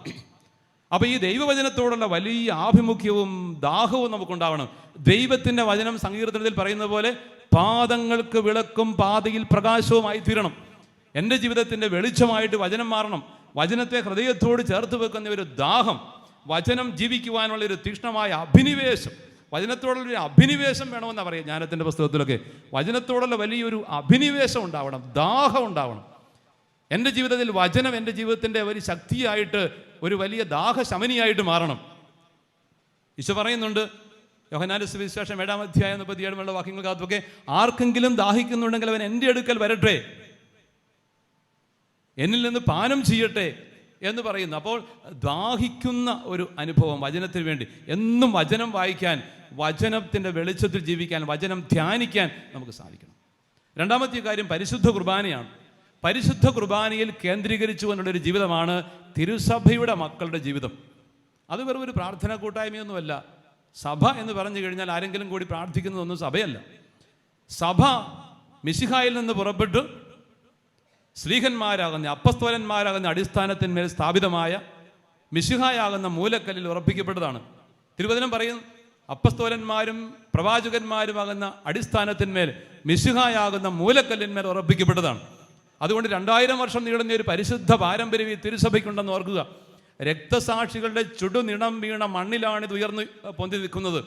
അപ്പോൾ ഈ ദൈവവചനത്തോടുള്ള വലിയ ആഭിമുഖ്യവും ദാഹവും നമുക്കുണ്ടാവണം. ദൈവത്തിന്റെ വചനം സങ്കീർത്തനത്തിൽ പറയുന്ന പോലെ പാദങ്ങൾക്ക് വിളക്കും പാതയിൽ പ്രകാശവുമായി തീരണം. എന്റെ ജീവിതത്തിന്റെ വെളിച്ചമായിട്ട് വചനം മാറണം. വചനത്തെ ഹൃദയത്തോട് ചേർത്ത് വെക്കുന്ന ഒരു ദാഹം വചനം ജീവിക്കുവാനുള്ള ഒരു തീക്ഷ്ണമായ അഭിനിവേശം. വചനത്തോടുള്ള ഒരു അഭിനിവേശം വേണമെന്നാണ് പറയുക ജ്ഞാനത്തിന്റെ പുസ്തകത്തിലൊക്കെ. വചനത്തോടുള്ള വലിയൊരു അഭിനിവേശം ഉണ്ടാവണം ദാഹം ഉണ്ടാവണം. എന്റെ ജീവിതത്തിൽ വചനം എന്റെ ജീവിതത്തിന്റെ ഒരു ശക്തിയായിട്ട് ഒരു വലിയ ദാഹശമനിയായിട്ട് മാറണം. ഈശോ പറയുന്നുണ്ട് യോഹനാന്റെ സുവിശേഷം ഏഴാം അധ്യായം മുപ്പത്തിയേഴ് വേണ്ട വാക്യങ്ങൾക്കകത്തൊക്കെ ആർക്കെങ്കിലും ദാഹിക്കുന്നുണ്ടെങ്കിൽ അവൻ എന്റെ അടുക്കൽ വരട്ടെ. എന്നിൽ നിന്ന് പാനം ചെയ്യട്ടെ എന്ന് പറയുന്നു. അപ്പോൾ ദാഹിക്കുന്ന ഒരു അനുഭവം വചനത്തിന് വേണ്ടി. എന്നും വചനം വായിക്കാൻ വചനത്തിന്റെ വെളിച്ചത്തിൽ ജീവിക്കാൻ വചനം ധ്യാനിക്കാൻ നമുക്ക് സാധിക്കണം. രണ്ടാമത്തെ കാര്യം പരിശുദ്ധ കുർബാനയാണ്. പരിശുദ്ധ കുർബാനയിൽ കേന്ദ്രീകരിച്ചു കൊണ്ടുള്ളൊരു ജീവിതമാണ് തിരുസഭയുടെ മക്കളുടെ ജീവിതം. അത് വെറും ഒരു പ്രാർത്ഥന കൂട്ടായ്മയൊന്നുമല്ല. സഭ എന്ന് പറഞ്ഞു കഴിഞ്ഞാൽ ആരെങ്കിലും കൂടി പ്രാർത്ഥിക്കുന്നതൊന്നും സഭയല്ല. സഭ മിശിഹായിൽ നിന്ന് പുറപ്പെട്ട്. സ്ത്രീഹന്മാരാകുന്ന അപ്പസ്തോലന്മാരാകുന്ന അടിസ്ഥാനത്തിന്മേൽ സ്ഥാപിതമായ മിശിഹായാകുന്ന മൂലക്കല്ലിൽ ഉറപ്പിക്കപ്പെട്ടതാണ്. തിരുവചനം പറയുന്നു അപ്പസ്തോലന്മാരും പ്രവാചകന്മാരുമാകുന്ന അടിസ്ഥാനത്തിന്മേൽ മിശിഹായാകുന്ന മൂലക്കല്ലിന്മേൽ ഉറപ്പിക്കപ്പെട്ടതാണ്. അതുകൊണ്ട് രണ്ടായിരം വർഷം നീളുന്ന ഒരു പരിശുദ്ധ പാരമ്പര്യം ഈ തിരുസഭയ്ക്കുണ്ടെന്ന് ഓർക്കുക. രക്തസാക്ഷികളുടെ ചുടുനിണം വീണ മണ്ണിലാണ് ഇത് ഉയർന്നു പൊന്തി നിൽക്കുന്നത്.